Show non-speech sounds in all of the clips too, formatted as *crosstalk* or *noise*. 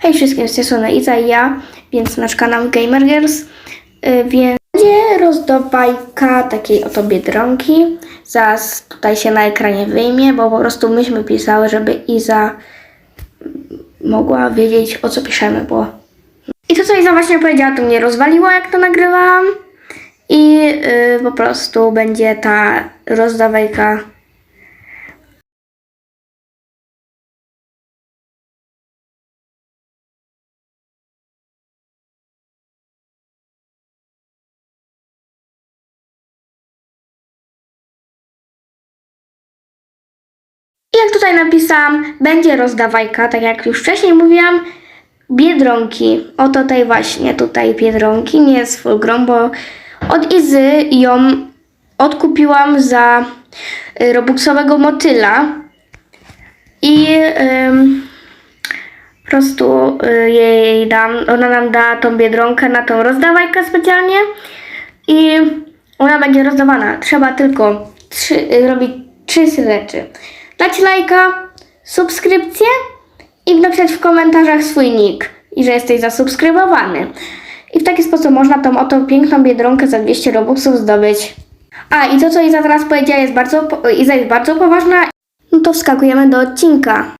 Hej wszystkim, z tej strony Iza i ja, więc nasz kanał Gamer Girls, y, więc będzie rozdawajka takiej oto Biedronki. Zaraz tutaj się na ekranie wyjmie, bo po prostu myśmy pisały, żeby Iza mogła wiedzieć o co piszemy, bo... I to co Iza właśnie powiedziała, to mnie rozwaliło jak to nagrywałam. I y, po prostu będzie ta rozdawajka tutaj napisałam, będzie rozdawajka, tak jak już wcześniej mówiłam, Biedronki. Oto tej właśnie tutaj Biedronki, nie jest full bo od Izy ją odkupiłam za y, robuxowego motyla i po prostu y, jej dam, ona nam da tą Biedronkę na tą rozdawajkę specjalnie i ona będzie rozdawana. Trzeba tylko trzy, y, robić trzy rzeczy. Dać lajka, subskrypcję i napisać w komentarzach swój nick i że jesteś zasubskrybowany. I w taki sposób można tą oto piękną biedronkę za 200 robuxów zdobyć. A i to, co Iza teraz powiedziała, jest bardzo, Iza jest bardzo poważna. No to wskakujemy do odcinka.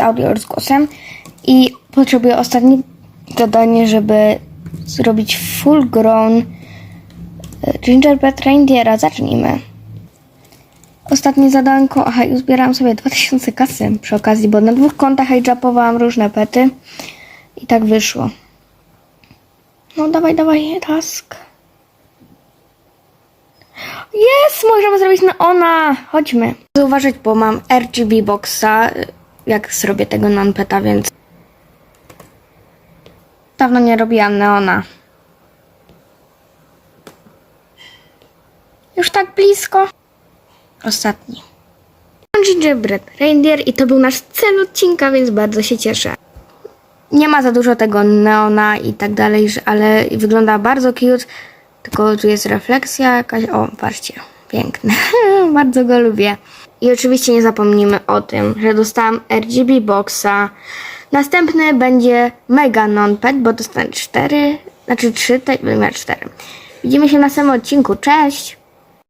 Audio z głosem i potrzebuję ostatnie zadanie, żeby zrobić full grown e, gingerbread reindeera. Zacznijmy. Ostatnie zadanko, aha, i uzbierałam sobie 2000 kasy przy okazji, bo na dwóch kontach hijapowałam różne pety i tak wyszło. No dawaj, dawaj, task. Jest! Możemy zrobić na ona! Chodźmy. Zauważyć, bo mam RGB boxa, jak zrobię tego non-peta, więc... Dawno nie robiłam neona. Już tak blisko. Ostatni. Gingerbread Reindeer i to był nasz cel odcinka, więc bardzo się cieszę. Nie ma za dużo tego neona i tak dalej, ale wygląda bardzo cute. Tylko tu jest refleksja jakaś. O, patrzcie, piękny. *laughs* bardzo go lubię. I oczywiście nie zapomnimy o tym, że dostałam RGB Boxa. Następny będzie Mega Non-Pet, bo dostanę cztery, znaczy trzy, te, będę miała cztery. Widzimy się w następnym odcinku. Cześć!